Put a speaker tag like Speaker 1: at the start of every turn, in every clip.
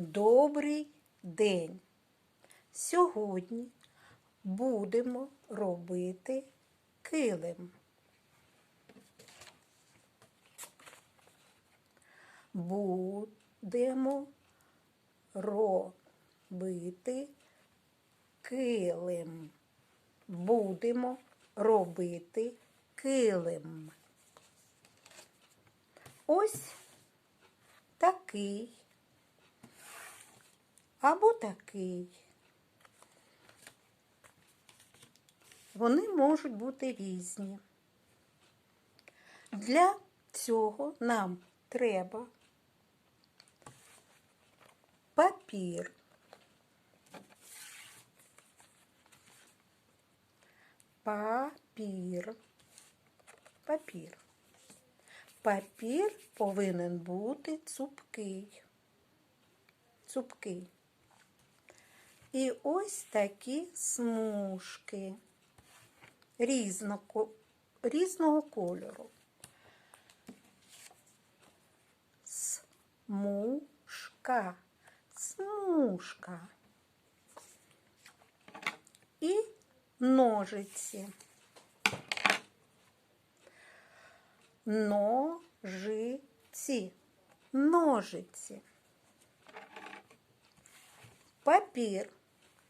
Speaker 1: Добрий день! Сьогодні будемо робити килим. Будемо робити килим. Будемо робити килим. Ось такий або такий. Вони можуть бути різні. Для цього нам треба папір, папір, папір. Папір повинен бути цупкий. Цупкий. І ось такі смужки різного, різного кольору. Смужка, смужка. І ножиці. Ножиці, ножиці. Папір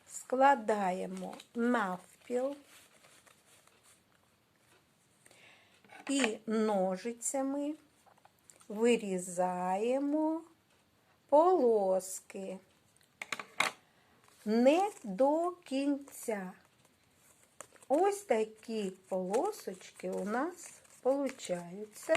Speaker 1: Складаємо навпіл і ножицями вирізаємо полоски не до кінця. Ось такі полосочки у нас получаються.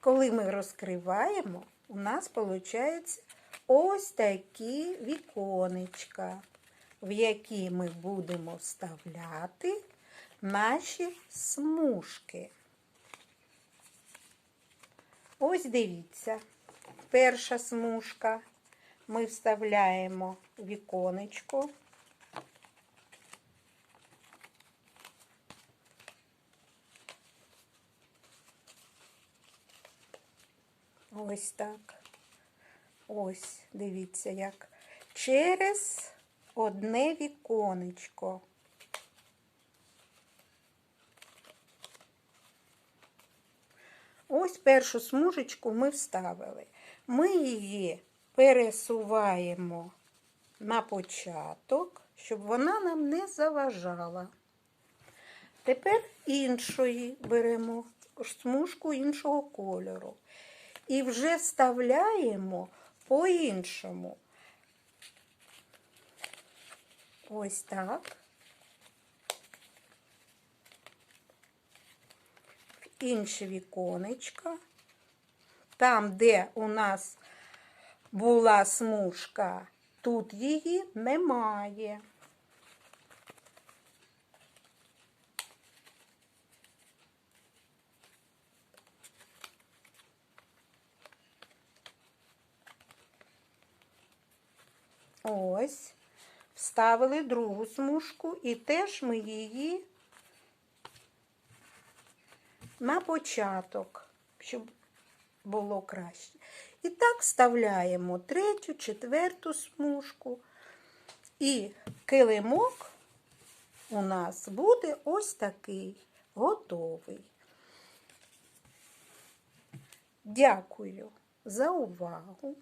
Speaker 1: Коли ми розкриваємо, у нас виходить ось такі віконечка, в які ми будемо вставляти наші смужки. Ось дивіться, перша смужка. Ми вставляємо віконечко. Ось так. Ось, дивіться, як через одне віконечко. Ось першу смужечку ми вставили. Ми її пересуваємо на початок, щоб вона нам не заважала. Тепер іншої беремо смужку іншого кольору. І вже вставляємо по-іншому. Ось так. В інше віконечко. Там, де у нас була смужка, тут її немає. Ось, вставили другу смужку і теж ми її на початок, щоб було краще. І так вставляємо третю, четверту смужку. І килимок у нас буде ось такий готовий. Дякую за увагу.